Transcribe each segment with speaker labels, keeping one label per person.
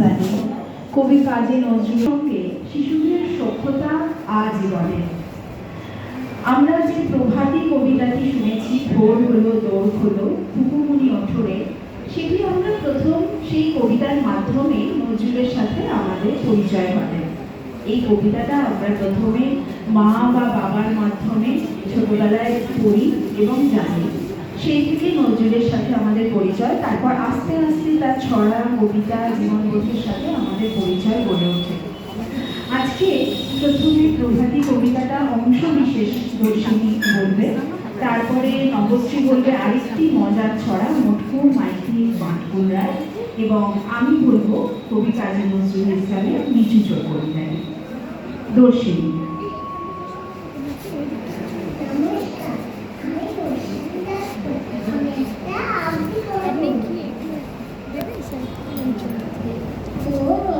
Speaker 1: জানি কবি কাজী শিশুদের সভ্যতা আজীবনে আমরা যে প্রভাতী কবিতাটি শুনেছি ভোর হলো দৌড় হলো ওঠরে সেটি আমরা প্রথম সেই কবিতার মাধ্যমে নজরুলের সাথে আমাদের পরিচয় ঘটে। এই কবিতাটা আমরা প্রথমে মা বা বাবার মাধ্যমে ছোটবেলায় পড়ি এবং জানি। সেই থেকে নজরুলের সাথে আমাদের পরিচয়, তারপর আস্তে আস্তে তার ছড়া, কবিতা জীবনবোধের সাথে আমাদের পরিচয় গড়ে ওঠে। আজকে প্রথমে প্রভাতী কবিতাটা অংশ বিশেষ দর্শনী বলবে, তারপরে নবশ্রী বলবে আরেকটি মজার ছড়া, মটকু মাইতি বাঁটকুল রায়, এবং আমি বলব কবি কাজী নজরুল ইসলামের নিচু চোখ কবিতায় দর্শনী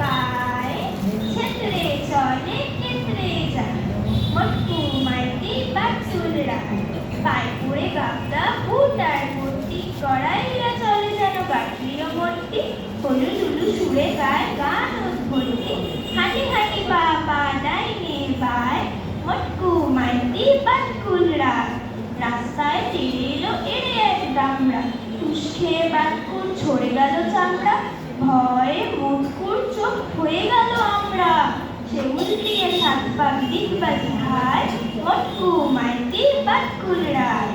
Speaker 2: পায় ছেত্রে চলে ক্ষেত্রে যায় মটকু মাটি বাচুলরা পায়ে পড়ে গাবদা ফুটার মূর্তি কড়াইরা চলে যেন গাঠির মূর্তি হলু লুলু সুরে গায় গান উদ্ভর্তি হাঁটি হাঁটি পা পা ডাইনে মটকু মাইতি বাটকুলরা রাস্তায় তেড়ে এলো এড়ে এক দামড়া খেয়ে বাটকুল ছড়ে গেল চামড়া ভয়ে মুটকুর চোখ হয়ে গেল আমরা সে দিকবাজি হায় মটকু মাইতি বাটকুলরায়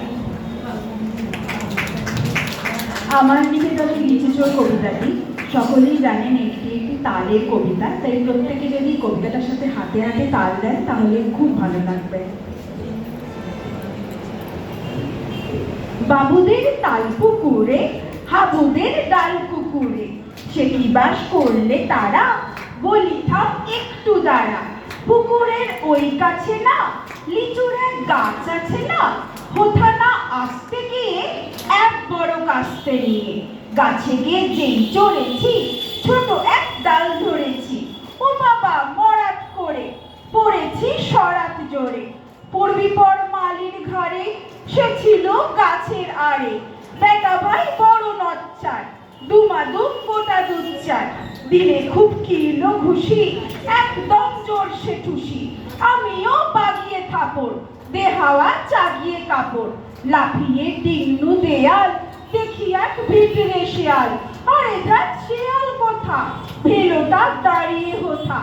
Speaker 1: আমার নিকেতনে লিচুচোর কবিতাটি। সকলেই জানেন এটি একটি তালের কবিতা, তাই প্রত্যেকে যদি কবিতাটার সাথে হাতে হাতে তাল দেন, তাহলে খুব ভালো লাগবে। বাবুদের তাল পুকুরে, হাবুদের ডাল কুকুরে সে কি বাস করলে তারা? বলি থাম একটু দাঁড়া। পুকুরের ওই কাছে না লিচুর এক গাছ আছে না হোথা না আসতে গিয়ে এক বড় কাস্তে নিয়ে গাছে গিয়ে যেই চড়েছি, ছোট এক ডাল ধরেছি। ও বাবা, মরাত করে পড়েছি সরাত জোরে। পড়বি পর মালির ঘাড়ে সে ছিল গাছের আড়ে। বেটা ভাই বড় নচ্চার, দুমাদুম গোটা দুচ্চার দিলে খুব কিরল ঘুষি একদম জোর সে ঠুসি আমিও বাগিয়ে থাপড় দে হাওয়া চাগিয়ে কাপড়। লাফিয়ে ডিন্নু দেয়াল, দেখি এক ভিতরে শেয়াল। আরে ধ্যাত শেয়াল কোথা? ভেলোটা দাঁড়িয়ে হোথা।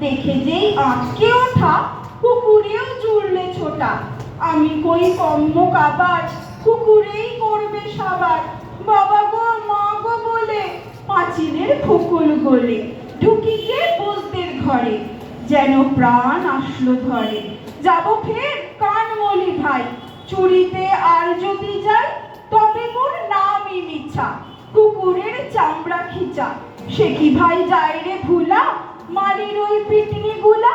Speaker 1: দেখে যেই আটকে ওঠা, কুকুরেও জুড়লে ছোটা। আমি কই কম্ম কাবার, কুকুরেই করবে সাবার। বাবা গো, মা গো বলে, পাঁচিলের ফুকুল গলে ঢুকি বসদের ঘরে, যেন প্রাণ আসলো ধরে যাব ফের কান মলি ভাই, চুরিতে আর যদি যাই, তবে মোর নামই মিছা, কুকুরের চামড়া খিচা। সে কি ভাই যায় রে ভুলা, মালির ওই পিটনি গুলা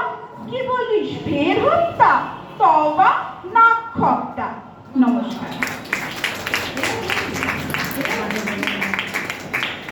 Speaker 1: কি বলিস, ফের হত্যা তবা নমস্কার